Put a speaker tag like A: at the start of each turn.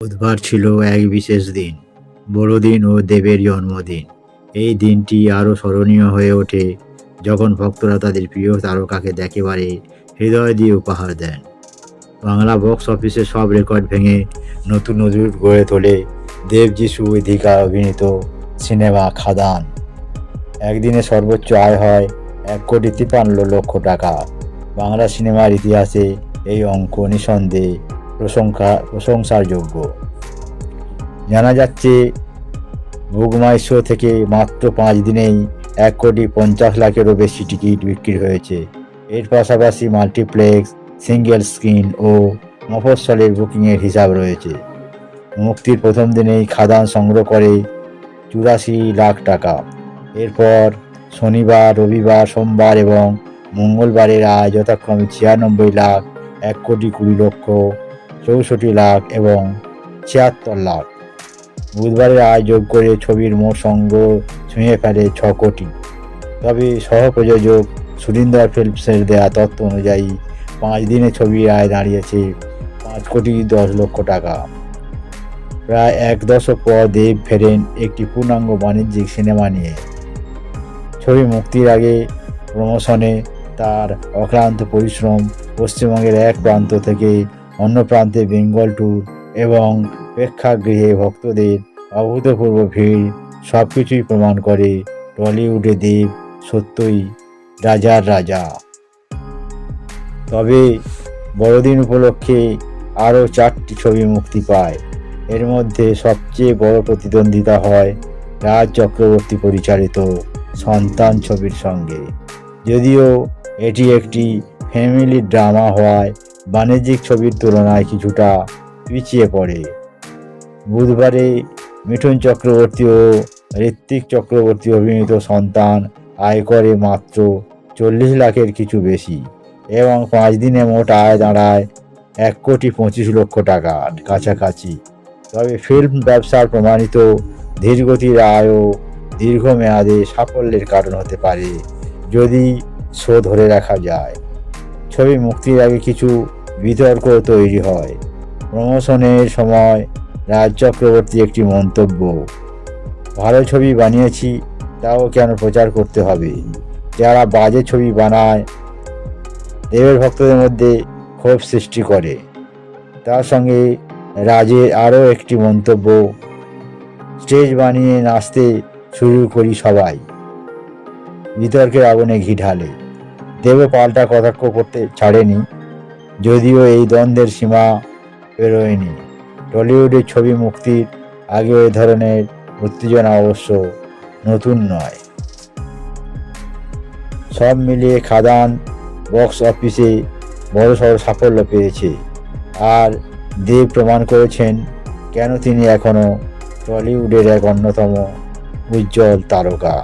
A: বুধবার ছিল এক বিশেষ দিন, বড়দিন ও দেবের জন্মদিন। এই দিনটি আরও স্মরণীয় হয়ে ওঠে যখন ভক্তরা তাদের প্রিয় তারকাকে একেবারে হৃদয় দিয়ে উপহার দেন। বাংলা বক্স অফিসে সব রেকর্ড ভেঙে নতুন নজর গড়ে তোলে দেব যিশু অধিকার অভিনীত সিনেমা খাদান। একদিনে সর্বোচ্চ আয় হয় এক কোটি তিপান্ন লক্ষ টাকা। বাংলা সিনেমার ইতিহাসে এই অঙ্ক নিঃসন্দেহে প্রশংসা প্রশংসার যোগ্য। জানা যাচ্ছে বুকমাই শো থেকে মাত্র পাঁচ দিনেই এক কোটি পঞ্চাশ লাখেরও বেশি টিকিট বিক্রি হয়েছে। এর পাশাপাশি মাল্টিপ্লেক্স, সিঙ্গেল স্ক্রিন ও মফস্বলের বুকিংয়ের হিসাব রয়েছে। মুক্তির প্রথম দিনেই খাদান সংগ্রহ করে চুরাশি লাখ টাকা। এরপর শনিবার, রবিবার, সোমবার এবং মঙ্গলবারের আয় যথাক্রমে ছিয়ানব্বই লাখ এক কোটি কুড়ি লক্ষ চৌষট্টি লাখ এবং ছিয়াত্তর লাখ। বুধবারের আয় যোগ করে ছবির মোট সংগ্রহ ছুঁয়ে ফেলে ছ কোটি। তবে সহ প্রযোজক সুরিন্দর ফিল্মসের দেয়া তথ্য অনুযায়ী পাঁচ দিনে ছবির আয় দাঁড়িয়েছে পাঁচ কোটি দশ লক্ষ টাকা। প্রায় এক দশক পর দেব ফেরেন একটি পূর্ণাঙ্গ বাণিজ্যিক সিনেমা নিয়ে। ছবি মুক্তির আগে প্রমোশনে তার অক্লান্ত পরিশ্রম পশ্চিমবঙ্গের এক প্রান্ত থেকে অন্য প্রান্তে বেঙ্গল ট্যুর এবং প্রেক্ষাগৃহে ভক্তদের অভূতপূর্ব ভিড় সব কিছুই প্রমাণ করে টলিউডে দেব সত্যই রাজার রাজা। তবে বড়দিন উপলক্ষে আরও চারটি ছবি মুক্তি পায়। এর মধ্যে সবচেয়ে বড় প্রতিদ্বন্দ্বিতা হয় রাজ চক্রবর্তী পরিচালিত সন্তান ছবির সঙ্গে। যদিও এটি একটি ফ্যামিলি ড্রামা হওয়ায় বাণিজ্যিক ছবির তুলনায় কিছুটা পিছিয়ে পড়ে। বুধবারে মিঠুন চক্রবর্তী ও ঋত্বিক চক্রবর্তী অভিনীত সন্তান আয় করে মাত্র চল্লিশ লাখের কিছু বেশি এবং পাঁচ দিনে মোট আয় দাঁড়ায় এক কোটি পঁচিশ লক্ষ টাকার কাছাকাছি। তবে ফিল্ম ব্যবসার প্রমাণিত ধীরগতির আয়ও দীর্ঘমেয়াদে সাফল্যের কারণ হতে পারে যদি শো ধরে রাখা যায়। ছবি মুক্তির আগে কিছু বিতর্ক তৈরি হয়। প্রমোশনের সময় রাজ চক্রবর্তী একটি মন্তব্য, ভালো ছবি বানিয়েছি, তাও কেন প্রচার করতে হবে? যারা বাজে ছবি বানায়, দেবের ভক্তদের মধ্যে ক্ষোভ সৃষ্টি করে। তার সঙ্গে রাজের আরও একটি মন্তব্য, স্টেজ বানিয়ে নাচতে শুরু করি সবাই। বিতর্কের আগুনে ঘি ঢালে। দেব পাল্টা কটাক্ষ করতে ছাড়েনি। যদিও এই দ্বন্দ্বের সীমা পেরোয়নি। টলিউডের ছবি মুক্তির আগে এ ধরনের উত্তেজনা অবশ্য নতুন নয়। সব মিলিয়ে খাদান বক্স অফিসে বড়সড় সাফল্য পেয়েছে। আর দেব প্রমাণ করেছেন কেন তিনি এখনও টলিউডের এক অন্যতম উজ্জ্বল তারকা।